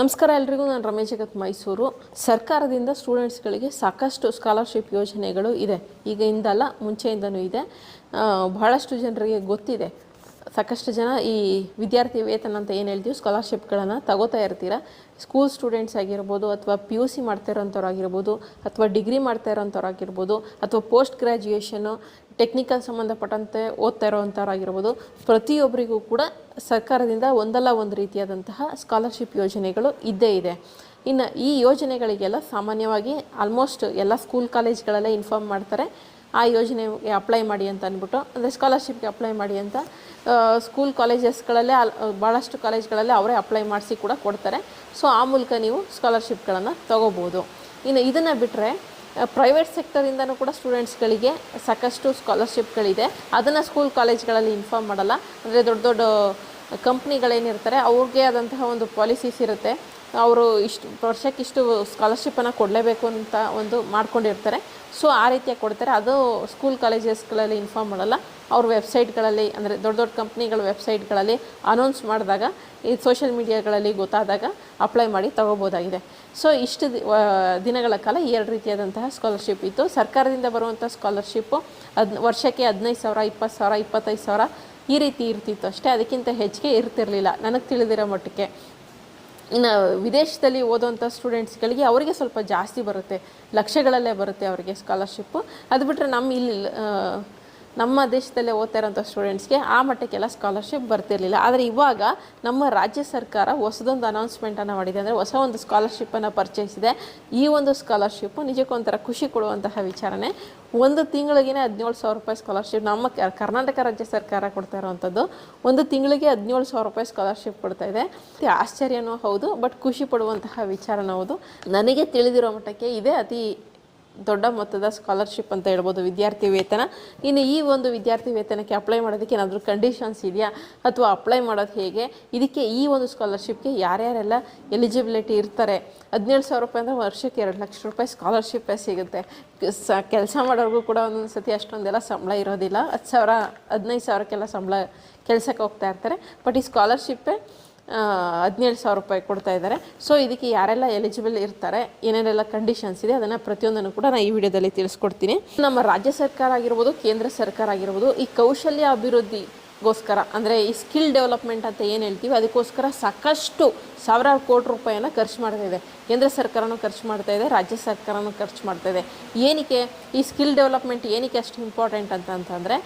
ನಮಸ್ಕಾರ ಎಲ್ರಿಗೂ, ನಾನು ರಮೇಶ್ ಜಗತ್ ಮೈಸೂರು. ಸರ್ಕಾರದಿಂದ ಸ್ಟೂಡೆಂಟ್ಸ್ಗಳಿಗೆ ಸಾಕಷ್ಟು ಸ್ಕಾಲರ್ಶಿಪ್ ಯೋಜನೆಗಳು ಇದೆ. ಈಗ ಇಂದಲ್ಲ ಮುಂಚೆಯಿಂದನೂ ಇದೆ. ಬಹಳಷ್ಟು ಜನರಿಗೆ ಗೊತ್ತಿದೆ. ಸಾಕಷ್ಟು ಜನ ಈ ವಿದ್ಯಾರ್ಥಿ ವೇತನ ಅಂತ ಏನು ಹೇಳ್ತೀವಿ ಸ್ಕಾಲರ್ಶಿಪ್ಗಳನ್ನು ತಗೋತಾ ಇರ್ತೀರ? ಸ್ಕೂಲ್ ಸ್ಟೂಡೆಂಟ್ಸ್ ಆಗಿರ್ಬೋದು ಅಥವಾ ಪಿ ಯು ಸಿ ಮಾಡ್ತಾ ಇರೋಂಥವ್ರಾಗಿರ್ಬೋದು, ಅಥವಾ ಡಿಗ್ರಿ ಮಾಡ್ತಾ ಇರೋಂಥವ್ರಾಗಿರ್ಬೋದು, ಅಥವಾ ಪೋಸ್ಟ್ ಗ್ರ್ಯಾಜುಯೇಷನು ಟೆಕ್ನಿಕಲ್ ಸಂಬಂಧಪಟ್ಟಂತೆ ಓದ್ತಾ ಇರೋವಂಥವ್ರಾಗಿರ್ಬೋದು ಪ್ರತಿಯೊಬ್ಬರಿಗೂ ಕೂಡ ಸರ್ಕಾರದಿಂದ ಒಂದಲ್ಲ ಒಂದು ರೀತಿಯಾದಂತಹ ಸ್ಕಾಲರ್ಶಿಪ್ ಯೋಜನೆಗಳು ಇದ್ದೇ ಇದೆ. ಇನ್ನು ಈ ಯೋಜನೆಗಳಿಗೆಲ್ಲ ಸಾಮಾನ್ಯವಾಗಿ ಆಲ್ಮೋಸ್ಟ್ ಎಲ್ಲ ಸ್ಕೂಲ್ ಕಾಲೇಜ್ಗಳಲ್ಲೇ ಇನ್ಫಾರ್ಮ್ ಮಾಡ್ತಾರೆ. ಆ ಯೋಜನೆಗೆ ಅಪ್ಲೈ ಮಾಡಿ ಅಂತ ಅಂದ್ಬಿಟ್ಟು ಅಂದರೆ ಸ್ಕಾಲರ್ಶಿಪ್ಗೆ ಅಪ್ಲೈ ಮಾಡಿ ಅಂತ ಸ್ಕೂಲ್ ಕಾಲೇಜಸ್ಗಳಲ್ಲೇ ಅಲ್ ಭಾಳಷ್ಟು ಕಾಲೇಜ್ಗಳಲ್ಲೇ ಅವರೇ ಅಪ್ಲೈ ಮಾಡಿಸಿ ಕೂಡ ಕೊಡ್ತಾರೆ. ಸೊ ಆ ಮೂಲಕ ನೀವು ಸ್ಕಾಲರ್ಶಿಪ್ಗಳನ್ನು ತೊಗೋಬೋದು. ಇನ್ನು ಇದನ್ನು ಬಿಟ್ಟರೆ ಪ್ರೈವೇಟ್ ಸೆಕ್ಟರಿಂದನೂ ಕೂಡ ಸ್ಟೂಡೆಂಟ್ಸ್ಗಳಿಗೆ ಸಾಕಷ್ಟು ಸ್ಕಾಲರ್ಶಿಪ್ಗಳಿದೆ ಅದನ್ನು ಸ್ಕೂಲ್ ಕಾಲೇಜ್ಗಳಲ್ಲಿ ಇನ್ಫಾರ್ಮ್ ಮಾಡಲ್ಲ. ಅಂದರೆ ದೊಡ್ಡ ದೊಡ್ಡ ಕಂಪ್ನಿಗಳೇನಿರ್ತಾರೆ ಅವ್ರಿಗೆ ಆದಂತಹ ಒಂದು ಪಾಲಿಸೀಸ್ ಇರುತ್ತೆ. ಅವರು ಇಷ್ಟು ವರ್ಷಕ್ಕೆ ಇಷ್ಟು ಸ್ಕಾಲರ್ಶಿಪ್ಪನ್ನು ಕೊಡಲೇಬೇಕು ಅಂತ ಒಂದು ಮಾಡ್ಕೊಂಡಿರ್ತಾರೆ. ಸೊ ಆ ರೀತಿಯಾಗಿ ಕೊಡ್ತಾರೆ. ಅದು ಸ್ಕೂಲ್ ಕಾಲೇಜಸ್ಗಳಲ್ಲಿ ಇನ್ಫಾರ್ಮ್ ಮಾಡಲ್ಲ. ಅವ್ರ ವೆಬ್ಸೈಟ್ಗಳಲ್ಲಿ ಅಂದರೆ ದೊಡ್ಡ ದೊಡ್ಡ ಕಂಪ್ನಿಗಳ ವೆಬ್ಸೈಟ್ಗಳಲ್ಲಿ ಅನೌನ್ಸ್ ಮಾಡಿದಾಗ, ಈ ಸೋಷಿಯಲ್ ಮೀಡಿಯಾಗಳಲ್ಲಿ ಗೊತ್ತಾದಾಗ ಅಪ್ಲೈ ಮಾಡಿ ತಗೋಬೋದಾಗಿದೆ. ಸೊ ಇಷ್ಟು ದಿನಗಳ ಕಾಲ ಎರಡು ರೀತಿಯಾದಂತಹ ಸ್ಕಾಲರ್ಶಿಪ್ ಇತ್ತು. ಸರ್ಕಾರದಿಂದ ಬರುವಂಥ ಸ್ಕಾಲರ್ಶಿಪ್ಪು ಹದ್, ವರ್ಷಕ್ಕೆ ಹದಿನೈದು ಸಾವಿರ, ಇಪ್ಪತ್ತು ಸಾವಿರ, ಇಪ್ಪತ್ತೈದು ಸಾವಿರ ಈ ರೀತಿ ಇರ್ತಿತ್ತು ಅಷ್ಟೇ. ಅದಕ್ಕಿಂತ ಹೆಚ್ಚಿಗೆ ಇರ್ತಿರಲಿಲ್ಲ. ನನಗೆ ತಿಳಿದಿರೋ ಮಟ್ಟಕ್ಕೆ ಇನ್ನು ವಿದೇಶದಲ್ಲಿ ಓದೋಂಥ ಸ್ಟೂಡೆಂಟ್ಸ್ಗಳಿಗೆ ಅವರಿಗೆ ಸ್ವಲ್ಪ ಜಾಸ್ತಿ ಬರುತ್ತೆ. ಲಕ್ಷಗಳಲ್ಲೇ ಬರುತ್ತೆ ಅವರಿಗೆ ಸ್ಕಾಲರ್ಶಿಪ್ಪು ಅದು ಬಿಟ್ಟರೆ ನಮ್ಮ ಇಲ್ಲಿ ನಮ್ಮ ದೇಶದಲ್ಲೇ ಓದ್ತಾ ಇರೋಂಥ ಸ್ಟೂಡೆಂಟ್ಸ್ಗೆ ಆ ಮಟ್ಟಕ್ಕೆಲ್ಲ ಸ್ಕಾಲರ್ಶಿಪ್ ಬರ್ತಿರಲಿಲ್ಲ. ಆದರೆ ಇವಾಗ ನಮ್ಮ ರಾಜ್ಯ ಸರ್ಕಾರ ಹೊಸದೊಂದು ಅನೌನ್ಸ್ಮೆಂಟನ್ನು ಮಾಡಿದೆ ಅಂದರೆ ಹೊಸ ಒಂದು ಸ್ಕಾಲರ್ಶಿಪ್ಪನ್ನು ಪರಿಚಯಿಸಿದೆ ಈ ಒಂದು ಸ್ಕಾಲರ್ಶಿಪ್ಪು ನಿಜಕ್ಕೂ ಒಂಥರ ಖುಷಿ ಕೊಡುವಂತಹ ವಿಚಾರನೆ. ಒಂದು ತಿಂಗಳಿಗೇನೆ ಹದಿನೇಳು ಸಾವಿರ ರೂಪಾಯಿ ಸ್ಕಾಲರ್ಶಿಪ್ ನಮ್ಮ ಕರ್ನಾಟಕ ರಾಜ್ಯ ಸರ್ಕಾರ ಕೊಡ್ತಾ ಇರುವಂಥದ್ದು. ಒಂದು ತಿಂಗಳಿಗೆ ಹದಿನೇಳು ಸಾವಿರ ರೂಪಾಯಿ ಸ್ಕಾಲರ್ಶಿಪ್ ಕೊಡ್ತಾ ಇದೆ. ಆಶ್ಚರ್ಯನೂ ಹೌದು ಬಟ್ ಖುಷಿ ಪಡುವಂತಹ ವಿಚಾರನೂ ಹೌದು. ನನಗೆ ತಿಳಿದಿರೋ ಮಟ್ಟಕ್ಕೆ ಇದೇ ಅತಿ ದೊಡ್ಡ ಮೊತ್ತದ ಸ್ಕಾಲರ್ಶಿಪ್ ಅಂತ ಹೇಳ್ಬೋದು, ವಿದ್ಯಾರ್ಥಿ ವೇತನ. ಇನ್ನು ಈ ಒಂದು ವಿದ್ಯಾರ್ಥಿ ವೇತನಕ್ಕೆ ಅಪ್ಲೈ ಮಾಡೋದಕ್ಕೆ ಏನಾದರೂ ಕಂಡೀಷನ್ಸ್ ಇದೆಯಾ? ಅಥವಾ ಅಪ್ಲೈ ಮಾಡೋದು ಹೇಗೆ? ಇದಕ್ಕೆ ಈ ಒಂದು ಸ್ಕಾಲರ್ಶಿಪ್ಗೆ ಯಾರ್ಯಾರೆಲ್ಲ ಎಲಿಜಿಬಿಲಿಟಿ ಇರ್ತಾರೆ? ಹದಿನೇಳು ಸಾವಿರ ರೂಪಾಯಿ ಅಂದರೆ ವರ್ಷಕ್ಕೆ ಎರಡು ಲಕ್ಷ ರೂಪಾಯಿ ಸ್ಕಾಲರ್ಶಿಪ್ಪೇ ಸಿಗುತ್ತೆ. ಸ, ಕೆಲಸ ಮಾಡೋರಿಗೂ ಕೂಡ ಒಂದೊಂದು ಸತಿ ಅಷ್ಟೊಂದೆಲ್ಲ ಸಂಬಳ ಇರೋದಿಲ್ಲ. ಹತ್ತು ಸಾವಿರ, ಹದಿನೈದು ಸಾವಿರಕ್ಕೆಲ್ಲ ಸಂಬಳ ಕೆಲಸಕ್ಕೆ ಹೋಗ್ತಾ ಇರ್ತಾರೆ. ಬಟ್ ಈ ಸ್ಕಾಲರ್ಶಿಪ್ಪೇ ಹದಿನೇಳು ಸಾವಿರ ರೂಪಾಯಿ ಕೊಡ್ತಾ ಇದ್ದಾರೆ. ಸೊ ಇದಕ್ಕೆ ಯಾರೆಲ್ಲ ಎಲಿಜಿಬಲ್ ಇರ್ತಾರೆ, ಏನೇನೆಲ್ಲ ಕಂಡೀಷನ್ಸ್ ಇದೆ, ಅದನ್ನು ಪ್ರತಿಯೊಂದನ್ನು ಕೂಡ ನಾನು ಈ ವಿಡಿಯೋದಲ್ಲಿ ತಿಳಿಸ್ಕೊಡ್ತೀನಿ. ನಮ್ಮ ರಾಜ್ಯ ಸರ್ಕಾರ ಆಗಿರ್ಬೋದು, ಕೇಂದ್ರ ಸರ್ಕಾರ ಆಗಿರ್ಬೋದು, ಈ ಕೌಶಲ್ಯ ಅಭಿವೃದ್ಧಿಗೋಸ್ಕರ ಅಂದರೆ ಈ ಸ್ಕಿಲ್ ಡೆವಲಪ್ಮೆಂಟ್ ಅಂತ ಏನು ಹೇಳ್ತೀವಿ, ಅದಕ್ಕೋಸ್ಕರ ಸಾಕಷ್ಟು ಸಾವಿರಾರು ಕೋಟಿ ರೂಪಾಯಿಯನ್ನು ಖರ್ಚು ಮಾಡ್ತಾ ಇದೆ. ಕೇಂದ್ರ ಸರ್ಕಾರನೂ ಖರ್ಚು ಮಾಡ್ತಾ ಇದೆ, ರಾಜ್ಯ ಸರ್ಕಾರನೂ ಖರ್ಚು ಮಾಡ್ತಾ ಇದೆ. ಏನಕ್ಕೆ ಈ ಸ್ಕಿಲ್ ಡೆವಲಪ್ಮೆಂಟ್ ಏನಕ್ಕೆ ಅಷ್ಟು ಇಂಪಾರ್ಟೆಂಟ್ ಅಂತ ಅಂತಂದರೆ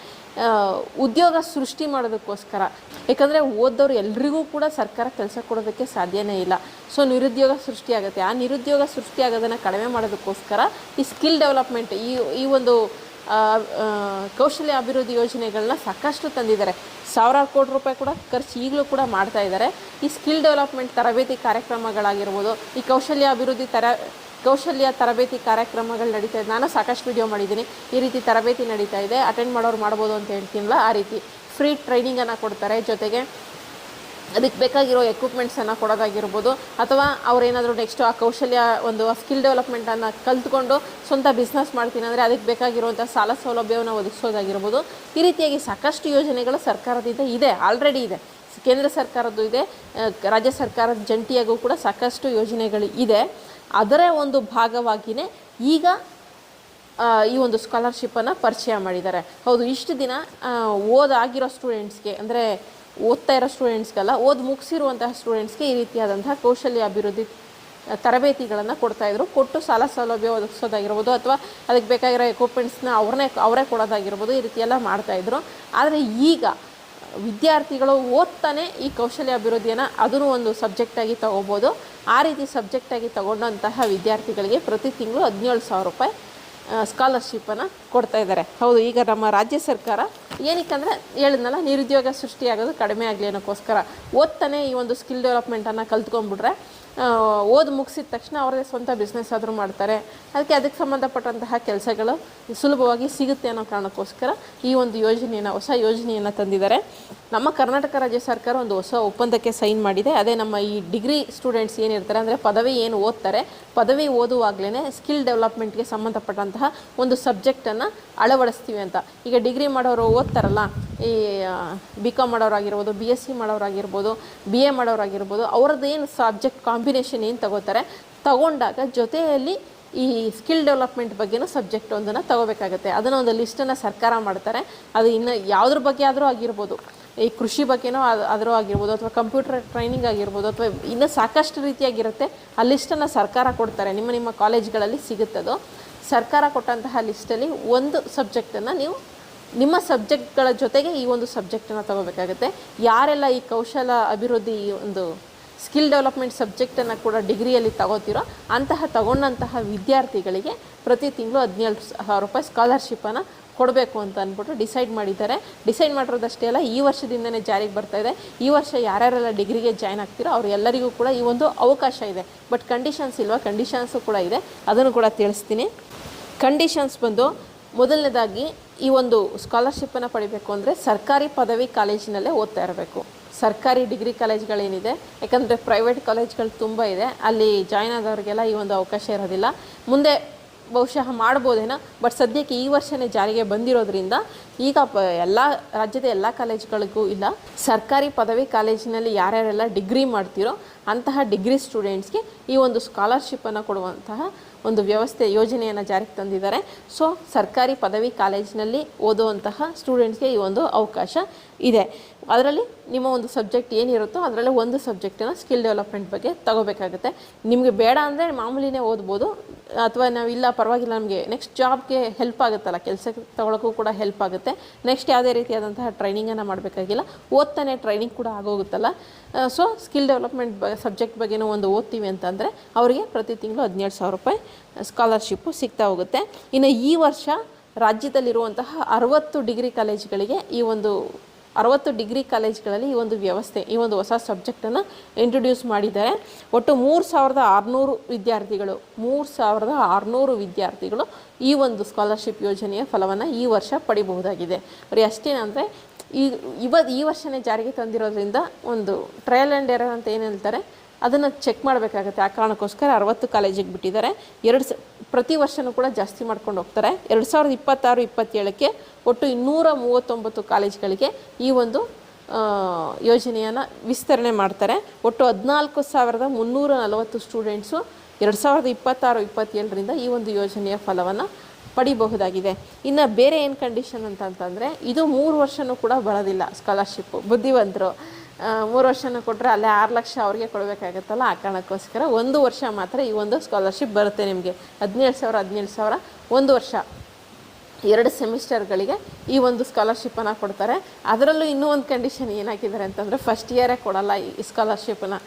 ಉದ್ಯೋಗ ಸೃಷ್ಟಿ ಮಾಡೋದಕ್ಕೋಸ್ಕರ. ಯಾಕಂದರೆ ಓದೋರು ಎಲ್ರಿಗೂ ಕೂಡ ಸರ್ಕಾರ ಕೆಲಸ ಕೊಡೋದಕ್ಕೆ ಸಾಧ್ಯನೇ ಇಲ್ಲ. ಸೊ ನಿರುದ್ಯೋಗ ಸೃಷ್ಟಿಯಾಗುತ್ತೆ ಆ ನಿರುದ್ಯೋಗ ಸೃಷ್ಟಿಯಾಗೋದನ್ನು ಕಡಿಮೆ ಮಾಡೋದಕ್ಕೋಸ್ಕರ ಈ ಸ್ಕಿಲ್ ಡೆವಲಪ್ಮೆಂಟ್, ಈ ಈ ಒಂದು ಕೌಶಲ್ಯ ಅಭಿವೃದ್ಧಿ ಯೋಜನೆಗಳನ್ನ ಸಾಕಷ್ಟು ತಂದಿದ್ದಾರೆ. ಸಾವಿರಾರು ಕೋಟಿ ರೂಪಾಯಿ ಕೂಡ ಖರ್ಚು ಈಗಲೂ ಕೂಡ ಮಾಡ್ತಾ ಇದ್ದಾರೆ. ಈ ಸ್ಕಿಲ್ ಡೆವಲಪ್ಮೆಂಟ್ ತರಬೇತಿ ಕಾರ್ಯಕ್ರಮಗಳಾಗಿರ್ಬೋದು, ಈ ಕೌಶಲ್ಯ ಅಭಿವೃದ್ಧಿ ತರ ಕೌಶಲ್ಯ ತರಬೇತಿ ಕಾರ್ಯಕ್ರಮಗಳು ನಡೀತಾ ಇದೆ. ನಾನು ಸಾಕಷ್ಟು ವಿಡಿಯೋ ಮಾಡಿದ್ದೀನಿ. ಈ ರೀತಿ ತರಬೇತಿ ನಡೀತಾ ಇದೆ. ಅಟೆಂಡ್ ಮಾಡೋರು ಮಾಡ್ಬೋದು ಅಂತ ಹೇಳ್ತೀನಲ್ಲ ಆ ರೀತಿ. ಫ್ರೀ ಟ್ರೈನಿಂಗನ್ನು ಕೊಡ್ತಾರೆ. ಜೊತೆಗೆ ಅದಕ್ಕೆ ಬೇಕಾಗಿರೋ ಎಕ್ವಿಪ್ಮೆಂಟ್ಸನ್ನು ಕೊಡೋದಾಗಿರ್ಬೋದು. ಅಥವಾ ಅವರೇನಾದರೂ ನೆಕ್ಸ್ಟ್ ಆ ಕೌಶಲ್ಯ ಒಂದು ಸ್ಕಿಲ್ ಡೆವಲಪ್ಮೆಂಟನ್ನು ಕಲ್ತ್ಕೊಂಡು ಸ್ವಂತ ಬಿಸ್ನೆಸ್ ಮಾಡ್ತೀನಿ ಅಂದರೆ ಅದಕ್ಕೆ ಬೇಕಾಗಿರುವಂಥ ಸಾಲ ಸೌಲಭ್ಯವನ್ನು ಒದಗಿಸೋದಾಗಿರ್ಬೋದು. ಈ ರೀತಿಯಾಗಿ ಸಾಕಷ್ಟು ಯೋಜನೆಗಳು ಸರ್ಕಾರದಿಂದ ಇದೆ. ಆಲ್ರೆಡಿ ಇದೆ. ಕೇಂದ್ರ ಸರ್ಕಾರದ್ದು ಇದೆ. ರಾಜ್ಯ ಸರ್ಕಾರದ ಜಂಟಿಯಾಗೂ ಕೂಡ ಸಾಕಷ್ಟು ಯೋಜನೆಗಳು ಇದೆ. ಅದರ ಒಂದು ಭಾಗವಾಗಿಯೇ ಈಗ ಈ ಒಂದು ಸ್ಕಾಲರ್ಶಿಪ್ಪನ್ನು ಪರಿಚಯ ಮಾಡಿದ್ದಾರೆ. ಹೌದು, ಇಷ್ಟು ದಿನ ಓದಾಗಿರೋ ಸ್ಟೂಡೆಂಟ್ಸ್ಗೆ ಅಂದರೆ ಓದ್ತಾ ಇರೋ ಸ್ಟೂಡೆಂಟ್ಸ್ಗೆಲ್ಲ ಓದಿ ಮುಗಿಸಿರುವಂತಹ ಸ್ಟೂಡೆಂಟ್ಸ್ಗೆ ಈ ರೀತಿಯಾದಂತಹ ಕೌಶಲ್ಯ ಅಭಿವೃದ್ಧಿ ತರಬೇತಿಗಳನ್ನು ಕೊಡ್ತಾಯಿದ್ರು ಕೊಟ್ಟು ಸಾಲ ಸೌಲಭ್ಯ ಒದಗಿಸೋದಾಗಿರ್ಬೋದು ಅಥವಾ ಅದಕ್ಕೆ ಬೇಕಾಗಿರೋ ಎಕ್ವಿಪ್ಮೆಂಟ್ಸ್ನ ಅವ್ರನ್ನೇ, ಅವರೇ ಕೊಡೋದಾಗಿರ್ಬೋದು ಈ ರೀತಿ ಎಲ್ಲ ಮಾಡ್ತಾಯಿದ್ರು ಆದರೆ ಈಗ ವಿದ್ಯಾರ್ಥಿಗಳು ಓದ್ತಾನೆ ಈ ಕೌಶಲ್ಯ ಅಭಿವೃದ್ಧಿಯನ್ನು ಅದನ್ನು ಒಂದು ಸಬ್ಜೆಕ್ಟಾಗಿ ತಗೋಬೋದು. ಆ ರೀತಿ ಸಬ್ಜೆಕ್ಟಾಗಿ ತಗೊಂಡಂತಹ ವಿದ್ಯಾರ್ಥಿಗಳಿಗೆ ಪ್ರತಿ ತಿಂಗಳು ಹದಿನೇಳು ಸಾವಿರ ರೂಪಾಯಿ ಸ್ಕಾಲರ್ಶಿಪ್ಪನ್ನು ಕೊಡ್ತಾ ಇದ್ದಾರೆ. ಹೌದು, ಈಗ ನಮ್ಮ ರಾಜ್ಯ ಸರ್ಕಾರ ಏನಕ್ಕಂದರೆ ಹೇಳಿದ್ನಲ್ಲ, ನಿರುದ್ಯೋಗ ಸೃಷ್ಟಿಯಾಗೋದು ಕಡಿಮೆ ಆಗಲಿ ಅನ್ನೋಕ್ಕೋಸ್ಕರ. ಓದ್ತಾನೆ ಈ ಒಂದು ಸ್ಕಿಲ್ ಡೆವಲಪ್ಮೆಂಟನ್ನು ಕಲ್ತ್ಕೊಂಡ್ಬಿಟ್ರೆ ಓದಿ ಮುಗಿಸಿದ ತಕ್ಷಣ ಅವರದೇ ಸ್ವಂತ ಬಿಸ್ನೆಸ್ ಆದರೂ ಮಾಡ್ತಾರೆ. ಅದಕ್ಕೆ ಅದಕ್ಕೆ ಸಂಬಂಧಪಟ್ಟಂತಹ ಕೆಲಸಗಳು ಸುಲಭವಾಗಿ ಸಿಗುತ್ತೆ ಅನ್ನೋ ಕಾರಣಕ್ಕೋಸ್ಕರ ಈ ಒಂದು ಯೋಜನೆಯನ್ನು, ಹೊಸ ಯೋಜನೆಯನ್ನು ತಂದಿದ್ದಾರೆ. ನಮ್ಮ ಕರ್ನಾಟಕ ರಾಜ್ಯ ಸರ್ಕಾರ ಒಂದು ಹೊಸ ಒಪ್ಪಂದಕ್ಕೆ ಸೈನ್ ಮಾಡಿದೆ. ಅದೇ ನಮ್ಮ ಈ ಡಿಗ್ರಿ ಸ್ಟೂಡೆಂಟ್ಸ್ ಏನಿರ್ತಾರೆ ಅಂದರೆ ಪದವಿ ಏನು ಓದ್ತಾರೆ, ಪದವಿ ಓದುವಾಗಲೇ ಸ್ಕಿಲ್ ಡೆವಲಪ್ಮೆಂಟ್ಗೆ ಸಂಬಂಧಪಟ್ಟಂತಹ ಒಂದು ಸಬ್ಜೆಕ್ಟನ್ನು ಅಳವಡಿಸ್ತೀವಿ ಅಂತ. ಈಗ ಡಿಗ್ರಿ ಮಾಡೋರು ಓದ್ತಾರಲ್ಲ, ಈ ಬಿ ಕಾಮ್ ಮಾಡೋರಾಗಿರ್ಬೋದು ಬಿ ಎಸ್ ಸಿ ಮಾಡೋರಾಗಿರ್ಬೋದು ಬಿ ಎ ಮಾಡೋರಾಗಿರ್ಬೋದು ಅವ್ರದ್ದು ಏನು ಸಬ್ಜೆಕ್ಟ್ ಕಾಂಬಿನೇಷನ್ ಏನು ತಗೋತಾರೆ? ತಗೊಂಡಾಗ ಜೊತೆಯಲ್ಲಿ ಈ ಸ್ಕಿಲ್ ಡೆವಲಪ್ಮೆಂಟ್ ಬಗ್ಗೆನೂ ಸಬ್ಜೆಕ್ಟ್ ಒಂದನ್ನು ತಗೋಬೇಕಾಗುತ್ತೆ. ಅದನ್ನು ಒಂದು ಲಿಸ್ಟನ್ನು ಸರ್ಕಾರ ಮಾಡ್ತಾರೆ. ಅದು ಇನ್ನು ಯಾವುದ್ರ ಬಗ್ಗೆ ಆದರೂ ಆಗಿರ್ಬೋದು. ಈ ಕೃಷಿ ಬಗ್ಗೆನೋ ಅದು ಅದರೂ ಆಗಿರ್ಬೋದು ಅಥವಾ ಕಂಪ್ಯೂಟರ್ ಟ್ರೈನಿಂಗ್ ಆಗಿರ್ಬೋದು ಅಥವಾ ಇನ್ನೂ ಸಾಕಷ್ಟು ರೀತಿಯಾಗಿರುತ್ತೆ. ಆ ಲಿಸ್ಟನ್ನು ಸರ್ಕಾರ ಕೊಡ್ತಾರೆ. ನಿಮ್ಮ ನಿಮ್ಮ ಕಾಲೇಜ್ಗಳಲ್ಲಿ ಸಿಗುತ್ತದು ಸರ್ಕಾರ ಕೊಟ್ಟಂತಹ ಲಿಸ್ಟಲ್ಲಿ ಒಂದು ಸಬ್ಜೆಕ್ಟನ್ನು ನೀವು ನಿಮ್ಮ ಸಬ್ಜೆಕ್ಟ್ಗಳ ಜೊತೆಗೆ ಈ ಒಂದು ಸಬ್ಜೆಕ್ಟನ್ನು ತಗೋಬೇಕಾಗುತ್ತೆ. ಯಾರೆಲ್ಲ ಈ ಕೌಶಲ ಅಭಿವೃದ್ಧಿ ಒಂದು ಸ್ಕಿಲ್ ಡೆವಲಪ್ಮೆಂಟ್ ಸಬ್ಜೆಕ್ಟನ್ನು ಕೂಡ ಡಿಗ್ರಿಯಲ್ಲಿ ತಗೋತಿರೋ ಅಂತಹ ತಗೊಂಡಂತಹ ವಿದ್ಯಾರ್ಥಿಗಳಿಗೆ ಪ್ರತಿ ತಿಂಗಳು ಹದಿನೇಳು ಸಾವಿರ ರೂಪಾಯಿ ಸ್ಕಾಲರ್ಶಿಪ್ಪನ್ನು ಕೊಡಬೇಕು ಅಂತ ಅಂದ್ಬಿಟ್ಟು ಡಿಸೈಡ್ ಮಾಡಿದ್ದಾರೆ. ಡಿಸೈಡ್ ಮಾಡಿರೋದಷ್ಟೇ ಅಲ್ಲ, ಈ ವರ್ಷದಿಂದನೇ ಜಾರಿಗೆ ಬರ್ತಾ ಇದೆ. ಈ ವರ್ಷ ಯಾರ್ಯಾರೆಲ್ಲ ಡಿಗ್ರಿಗೆ ಜಾಯ್ನ್ ಆಗ್ತಿರೋ ಅವರೆಲ್ಲರಿಗೂ ಕೂಡ ಈ ಒಂದು ಅವಕಾಶ ಇದೆ. ಬಟ್ ಕಂಡೀಷನ್ಸ್ ಇಲ್ವಾ? ಕಂಡೀಷನ್ಸು ಕೂಡ ಇದೆ. ಅದನ್ನು ಕೂಡ ತಿಳಿಸ್ತೀನಿ. ಕಂಡೀಷನ್ಸ್ ಬಂದು ಮೊದಲನೇದಾಗಿ ಈ ಒಂದು ಸ್ಕಾಲರ್ಶಿಪ್ಪನ್ನು ಪಡಿಬೇಕು ಅಂದರೆ ಸರ್ಕಾರಿ ಪದವಿ ಕಾಲೇಜಿನಲ್ಲೇ ಓದ್ತಾ ಇರಬೇಕು. ಸರ್ಕಾರಿ ಡಿಗ್ರಿ ಕಾಲೇಜ್ಗಳೇನಿದೆ, ಯಾಕಂದರೆ ಪ್ರೈವೇಟ್ ಕಾಲೇಜ್ಗಳು ತುಂಬ ಇದೆ, ಅಲ್ಲಿ ಜಾಯ್ನ್ ಆದವ್ರಿಗೆಲ್ಲ ಈ ಒಂದು ಅವಕಾಶ ಇರೋದಿಲ್ಲ. ಮುಂದೆ ಬಹುಶಃ ಮಾಡ್ಬೋದೇನೋ ಬಟ್ ಸದ್ಯಕ್ಕೆ ಈ ವರ್ಷನೇ ಜಾರಿಗೆ ಬಂದಿರೋದ್ರಿಂದ ಈಗ ಪ ಎಲ್ಲ ರಾಜ್ಯದ ಎಲ್ಲ ಕಾಲೇಜ್ಗಳಿಗೂ ಇಲ್ಲ. ಸರ್ಕಾರಿ ಪದವಿ ಕಾಲೇಜಿನಲ್ಲಿ ಯಾರ್ಯಾರೆಲ್ಲ ಡಿಗ್ರಿ ಮಾಡ್ತಿರೋ ಅಂತಹ ಡಿಗ್ರಿ ಸ್ಟೂಡೆಂಟ್ಸ್ಗೆ ಈ ಒಂದು ಸ್ಕಾಲರ್ಶಿಪ್ಪನ್ನು ಕೊಡುವಂತಹ ಒಂದು ವ್ಯವಸ್ಥೆ, ಯೋಜನೆಯನ್ನು ಜಾರಿಗೆ ತಂದಿದ್ದಾರೆ. ಸೊ ಸರ್ಕಾರಿ ಪದವಿ ಕಾಲೇಜಿನಲ್ಲಿ ಓದುವಂತಹ ಸ್ಟೂಡೆಂಟ್ಸ್ಗೆ ಈ ಒಂದು ಅವಕಾಶ ಇದೆ. ಅದರಲ್ಲಿ ನಿಮ್ಮ ಒಂದು ಸಬ್ಜೆಕ್ಟ್ ಏನಿರುತ್ತೋ ಅದರಲ್ಲಿ ಒಂದು ಸಬ್ಜೆಕ್ಟನ್ನು ಸ್ಕಿಲ್ ಡೆವಲಪ್ಮೆಂಟ್ ಬಗ್ಗೆ ತಗೋಬೇಕಾಗುತ್ತೆ. ನಿಮಗೆ ಬೇಡ ಅಂದರೆ ಮಾಮೂಲಿನೇ ಓದ್ಬೋದು, ಅಥವಾ ನಾವು ಇಲ್ಲ ಪರವಾಗಿಲ್ಲ ನಮಗೆ ನೆಕ್ಸ್ಟ್ ಜಾಬ್ಗೆ ಹೆಲ್ಪ್ ಆಗುತ್ತಲ್ಲ, ಕೆಲಸಕ್ಕೆ ತಗೊಳ್ಳೋಕ್ಕೂ ಕೂಡ ಹೆಲ್ಪ್ ಆಗುತ್ತೆ. ನೆಕ್ಸ್ಟ್ ಯಾವುದೇ ರೀತಿಯಾದಂತಹ ಟ್ರೈನಿಂಗನ್ನು ಮಾಡಬೇಕಾಗಿಲ್ಲ, ಓದ್ತಾನೆ ಟ್ರೈನಿಂಗ್ ಕೂಡ ಆಗೋಗುತ್ತಲ್ಲ. ಸೊ ಸ್ಕಿಲ್ ಡೆವಲಪ್ಮೆಂಟ್ ಬ ಸಬ್ಜೆಕ್ಟ್ ಬಗ್ಗೆನೂ ಒಂದು ಓದ್ತೀವಿ ಅಂತಂದರೆ ಅವರಿಗೆ ಪ್ರತಿ ತಿಂಗಳು ಹದಿನೇಳು ಸಾವಿರ ರೂಪಾಯಿ ಸ್ಕಾಲರ್ಶಿಪ್ಪು ಸಿಗ್ತಾ ಹೋಗುತ್ತೆ. ಇನ್ನು ಈ ವರ್ಷ ರಾಜ್ಯದಲ್ಲಿರುವಂತಹ ಅರವತ್ತು ಡಿಗ್ರಿ ಕಾಲೇಜ್ಗಳಿಗೆ ಈ ಒಂದು ಅರವತ್ತು ಡಿಗ್ರಿ ಕಾಲೇಜ್ಗಳಲ್ಲಿ ಈ ಒಂದು ವ್ಯವಸ್ಥೆ, ಈ ಒಂದು ಹೊಸ ಸಬ್ಜೆಕ್ಟನ್ನು ಇಂಟ್ರೊಡ್ಯೂಸ್ ಮಾಡಿದ್ದಾರೆ. ಒಟ್ಟು ಮೂರು ಸಾವಿರದ ಆರುನೂರು ವಿದ್ಯಾರ್ಥಿಗಳು, ಮೂರು ಸಾವಿರದ ಆರುನೂರು ವಿದ್ಯಾರ್ಥಿಗಳು ಈ ಒಂದು ಸ್ಕಾಲರ್ಶಿಪ್ ಯೋಜನೆಯ ಫಲವನ್ನು ಈ ವರ್ಷ ಪಡಿಬಹುದಾಗಿದೆ. ಬರೀ ಅಷ್ಟೇನಂದರೆ ಈ ಇವತ್ತು ಈ ವರ್ಷನೇ ಜಾರಿಗೆ ತಂದಿರೋದ್ರಿಂದ ಒಂದು ಟ್ರಯಲ್ ಆ್ಯಂಡ್ ಎರರ್ ಅಂತ ಏನು ಹೇಳ್ತಾರೆ? ಅದನ್ನು ಚೆಕ್ ಮಾಡಬೇಕಾಗತ್ತೆ. ಆ ಕಾರಣಕ್ಕೋಸ್ಕರ ಅರವತ್ತು ಕಾಲೇಜಿಗೆ ಬಿಟ್ಟಿದ್ದಾರೆ. ಎರಡು ಸ, ಪ್ರತಿ ವರ್ಷವೂ ಕೂಡ ಜಾಸ್ತಿ ಮಾಡ್ಕೊಂಡು ಹೋಗ್ತಾರೆ. ಎರಡು ಸಾವಿರದ ಇಪ್ಪತ್ತಾರು, ಇಪ್ಪತ್ತೇಳಕ್ಕೆ ಒಟ್ಟು ಇನ್ನೂರ ಮೂವತ್ತೊಂಬತ್ತು ಕಾಲೇಜ್ಗಳಿಗೆ ಈ ಒಂದು ಯೋಜನೆಯನ್ನು ವಿಸ್ತರಣೆ ಮಾಡ್ತಾರೆ. ಒಟ್ಟು ಹದಿನಾಲ್ಕು ಸಾವಿರದ ಮುನ್ನೂರ ನಲವತ್ತು ಸ್ಟೂಡೆಂಟ್ಸು ಎರಡು ಸಾವಿರದ ಇಪ್ಪತ್ತಾರು, ಇಪ್ಪತ್ತೇಳರಿಂದ ಈ ಒಂದು ಯೋಜನೆಯ ಫಲವನ್ನು ಪಡಿಬಹುದಾಗಿದೆ. ಇನ್ನು ಬೇರೆ ಏನು ಕಂಡೀಷನ್ ಅಂತಂತಂದರೆ ಇದು ಮೂರು ವರ್ಷವೂ ಕೂಡ ಬರೋದಿಲ್ಲ ಸ್ಕಾಲರ್ಶಿಪ್ಪು ಬುದ್ಧಿವಂತರು. ಮೂರು ವರ್ಷನೂ ಕೊಟ್ಟರೆ ಅಲ್ಲೇ ಆರು ಲಕ್ಷ ಅವ್ರಿಗೆ ಕೊಡಬೇಕಾಗತ್ತಲ್ಲ ಆ ಕಾರಣಕ್ಕೋಸ್ಕರ ಒಂದು ವರ್ಷ ಮಾತ್ರ ಈ ಒಂದು ಸ್ಕಾಲರ್ಶಿಪ್ ಬರುತ್ತೆ ನಿಮಗೆ. ಹದಿನೇಳು ಸಾವಿರ ಹದಿನೇಳು ಸಾವಿರ, ಒಂದು ವರ್ಷ. ಎರಡು ಸೆಮಿಸ್ಟರ್ಗಳಿಗೆ ಈ ಒಂದು ಸ್ಕಾಲರ್ಶಿಪ್ಪನ್ನು ಕೊಡ್ತಾರೆ. ಅದರಲ್ಲೂ ಇನ್ನೂ ಒಂದು ಕಂಡೀಷನ್ ಏನಾಕಿದ್ದಾರೆ ಅಂತಂದರೆ ಫಸ್ಟ್ ಇಯರೇ ಕೊಡಲ್ಲ ಈ ಸ್ಕಾಲರ್ಶಿಪ್ಪನ್ನು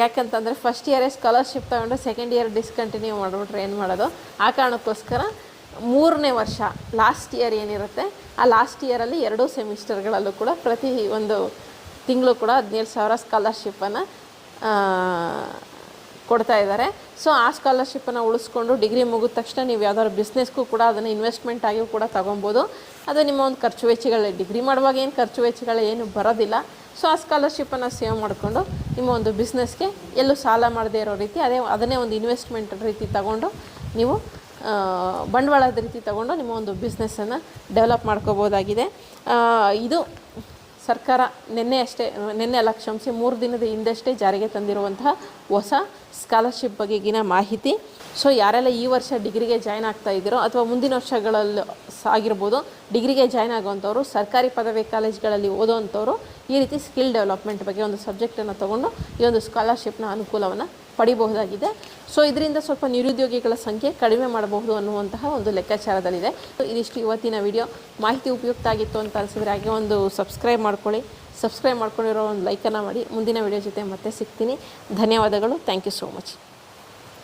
ಯಾಕಂತಂದರೆ ಫಸ್ಟ್ ಇಯರೇ ಸ್ಕಾಲರ್ಶಿಪ್ ತಗೊಂಡು ಸೆಕೆಂಡ್ ಇಯರ್ ಡಿಸ್ಕಂಟಿನ್ಯೂ ಮಾಡಿಬಿಟ್ರೆ ಏನು ಮಾಡೋದು? ಆ ಕಾರಣಕ್ಕೋಸ್ಕರ ಮೂರನೇ ವರ್ಷ ಲಾಸ್ಟ್ ಇಯರ್ ಏನಿರುತ್ತೆ, ಆ ಲಾಸ್ಟ್ ಇಯರಲ್ಲಿ ಎರಡೂ ಸೆಮಿಸ್ಟರ್ಗಳಲ್ಲೂ ಕೂಡ ಪ್ರತಿ ಒಂದು ತಿಂಗಳು ಕೂಡ ಹದಿನೇಳು ಸಾವಿರ ಸ್ಕಾಲರ್ಶಿಪ್ಪನ್ನು ಕೊಡ್ತಾ ಇದ್ದಾರೆ. ಸೊ, ಆ ಸ್ಕಾಲರ್ಶಿಪ್ಪನ್ನು ಉಳಿಸ್ಕೊಂಡು ಡಿಗ್ರಿ ಮುಗಿದ ತಕ್ಷಣ ನೀವು ಯಾವ್ದಾದ್ರು ಬಿಸ್ನೆಸ್ಗೂ ಕೂಡ ಅದನ್ನು ಇನ್ವೆಸ್ಟ್ಮೆಂಟ್ ಆಗಿಯೂ ಕೂಡ ತೊಗೊಬೋದು. ಅದು ನಿಮ್ಮ ಒಂದು ಖರ್ಚು ವೆಚ್ಚಗಳು ಡಿಗ್ರಿ ಮಾಡುವಾಗ ಏನು ಖರ್ಚು ವೆಚ್ಚಗಳು ಏನು ಬರೋದಿಲ್ಲ. ಸೊ, ಆ ಸ್ಕಾಲರ್ಶಿಪ್ಪನ್ನು ಸೇವ್ ಮಾಡಿಕೊಂಡು ನಿಮ್ಮ ಒಂದು ಬಿಸ್ನೆಸ್ಗೆ ಎಲ್ಲೂ ಸಾಲ ಮಾಡದೇ ಇರೋ ರೀತಿ ಅದೇ ಅದನ್ನೇ ಒಂದು ಇನ್ವೆಸ್ಟ್ಮೆಂಟ್ ರೀತಿ ತಗೊಂಡು ನೀವು ಬಂಡವಾಳದ ರೀತಿ ತಗೊಂಡು ನಿಮ್ಮ ಒಂದು ಬಿಸ್ನೆಸ್ಸನ್ನು ಡೆವಲಪ್ ಮಾಡ್ಕೋಬೋದಾಗಿದೆ. ಇದು ಸರ್ಕಾರ ನಿನ್ನೆ ಅಷ್ಟೇ, ನಿನ್ನೆ ಅಲ್ಲ, ಕ್ಷಮಿಸಿ ಮೂರು ದಿನದ ಹಿಂದಷ್ಟೇ ಜಾರಿಗೆ ತಂದಿರುವಂತಹ ಹೊಸ ಸ್ಕಾಲರ್ಶಿಪ್ ಬಗೆಗಿನ ಮಾಹಿತಿ. ಸೊ ಯಾರೆಲ್ಲ ಈ ವರ್ಷ ಡಿಗ್ರಿಗೆ ಜಾಯ್ನ್ ಆಗ್ತಾ ಇದ್ದೀರೋ ಅಥವಾ ಮುಂದಿನ ವರ್ಷಗಳಲ್ಲಿ ಆಗಿರ್ಬೋದು ಡಿಗ್ರಿಗೆ ಜಾಯ್ನ್ ಆಗುವಂಥವ್ರು, ಸರ್ಕಾರಿ ಪದವಿ ಕಾಲೇಜ್ಗಳಲ್ಲಿ ಓದೋವಂಥವ್ರು ಈ ರೀತಿ ಸ್ಕಿಲ್ ಡೆವಲಪ್ಮೆಂಟ್ ಬಗ್ಗೆ ಒಂದು ಸಬ್ಜೆಕ್ಟನ್ನು ತೊಗೊಂಡು ಈ ಒಂದು ಸ್ಕಾಲರ್ಶಿಪ್ನ ಅನುಕೂಲವನ್ನು ಪಡಿಬಹುದಾಗಿದೆ. ಸೊ, ಇದರಿಂದ ಸ್ವಲ್ಪ ನಿರುದ್ಯೋಗಿಗಳ ಸಂಖ್ಯೆ ಕಡಿಮೆ ಮಾಡಬಹುದು ಅನ್ನುವಂತಹ ಒಂದು ಲೆಕ್ಕಾಚಾರದಲ್ಲಿದೆ. ಇದಿಷ್ಟು ಇವತ್ತಿನ ವಿಡಿಯೋ. ಮಾಹಿತಿ ಉಪಯುಕ್ತ ಆಗಿತ್ತು ಅಂತ ಅನಿಸಿದ್ರೆ ಹಾಗೆ ಒಂದು ಸಬ್ಸ್ಕ್ರೈಬ್ ಮಾಡ್ಕೊಳ್ಳಿ. ಸಬ್ಸ್ಕ್ರೈಬ್ ಮಾಡ್ಕೊಂಡಿರೋ ಒಂದು ಲೈಕನ್ನು ಮಾಡಿ. ಮುಂದಿನ ವಿಡಿಯೋ ಜೊತೆ ಮತ್ತೆ ಸಿಗ್ತೀನಿ. ಧನ್ಯವಾದಗಳು. Thank you so much.